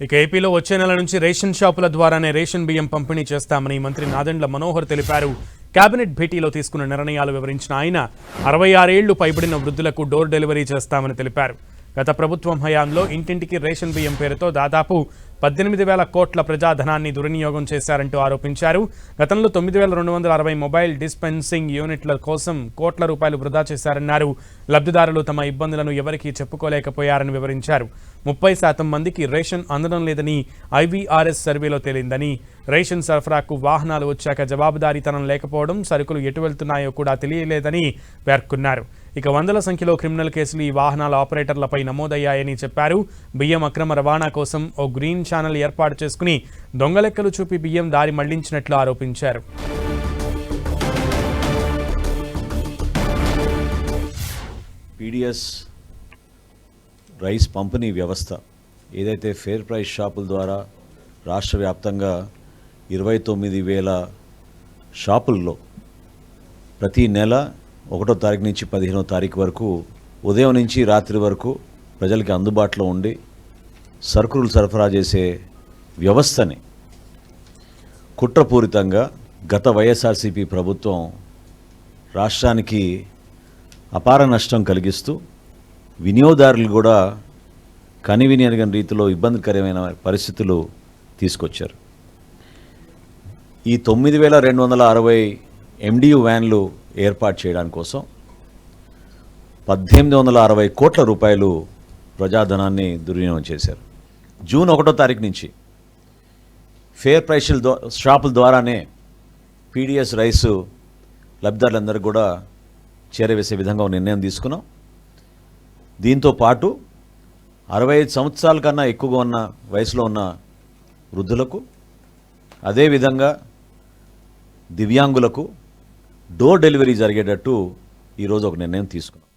ఇక ఏపీలో వచ్చే నెల నుంచి రేషన్ షాపుల ద్వారానే రేషన్ బియ్యం పంపిణీ చేస్తామని మంత్రి నాదెండ్ల మనోహర్ తెలిపారు. కేబినెట్ భేటీలో తీసుకున్న నిర్ణయాలు వివరించిన ఆయన అరవై ఆరేళ్ళు పైబడిన వృద్ధులకు డోర్ డెలివరీ చేస్తామని తెలిపారు. గత ప్రభుత్వం హయాంలో ఇంటింటికి రేషన్ బియ్యం పేరుతో దాదాపు పద్దెనిమిది వేల కోట్ల ప్రజాధనాన్ని దుర్వినియోగం చేశారంటూ ఆరోపించారు. గతంలో తొమ్మిది వేల రెండు వందల అరవై మొబైల్ డిస్పెన్సింగ్ యూనిట్ల కోసం కోట్ల రూపాయలు వృధా చేశారన్నారు. లబ్ధిదారులు తమ ఇబ్బందులను ఎవరికీ చెప్పుకోలేకపోయారని వివరించారు. ముప్పై శాతం మందికి రేషన్ అందడం లేదని ఐవీఆర్ఎస్ సర్వేలో తేలిందని రేషన్ సరఫరాకు వాహనాలు వచ్చాక జవాబుదారీతనం లేకపోవడం సరుకులు ఎటు వెళ్తున్నాయో కూడా తెలియలేదని పేర్కొన్నారు. ఇక వందల సంఖ్యలో క్రిమినల్ కేసులు ఈ వాహనాల ఆపరేటర్లపై నమోదయ్యాయని చెప్పారు. బియ్యం అక్రమ రవాణా కోసం ఓ గ్రీన్ ఛానల్ ఏర్పాటు చేసుకుని దొంగలెక్కలు చూపి బియ్యం దారి మళ్ళించినట్లు ఆరోపించారు. పీడిఎస్ రైస్ పంపిణీ వ్యవస్థ ఏదైతే ఫేర్ ప్రైస్ షాపుల ద్వారా రాష్ట్ర వ్యాప్తంగా ఇరవై తొమ్మిది వేల షాపుల్లో ప్రతి నెల ఒకటో తారీఖు నుంచి పదిహేనో తారీఖు వరకు ఉదయం నుంచి రాత్రి వరకు ప్రజలకి అందుబాటులో ఉండి సరుకులు సరఫరా చేసే వ్యవస్థని కుట్రపూరితంగా గత వైఎస్ఆర్సీపీ ప్రభుత్వం రాష్ట్రానికి అపార నష్టం కలిగిస్తూ వినియోగదారులు కూడా కనివిని రీతిలో ఇబ్బందికరమైన పరిస్థితులు తీసుకొచ్చారు. ఈ తొమ్మిది వేల రెండు వందల అరవై ఎండియు వ్యాన్లు ఏర్పాటు చేయడాని కోసం పద్దెనిమిది వందల అరవై కోట్ల రూపాయలు ప్రజాధనాన్ని దుర్వినియోగం చేశారు. జూన్ ఒకటో తారీఖు నుంచి ఫేర్ ప్రైస్ల షాపుల ద్వారానే పీడిఎస్ రైసు లబ్ధిదారులందరికీ కూడా చేరవేసే విధంగా నిర్ణయం తీసుకున్నాం. దీంతో పాటు అరవై ఐదు సంవత్సరాల కన్నా ఎక్కువగా ఉన్న వయసులో ఉన్న వృద్ధులకు అదేవిధంగా దివ్యాంగులకు డోర్ డెలివరీ జరిగేటట్టు ఈరోజు ఒక నిర్ణయం తీసుకున్నాం.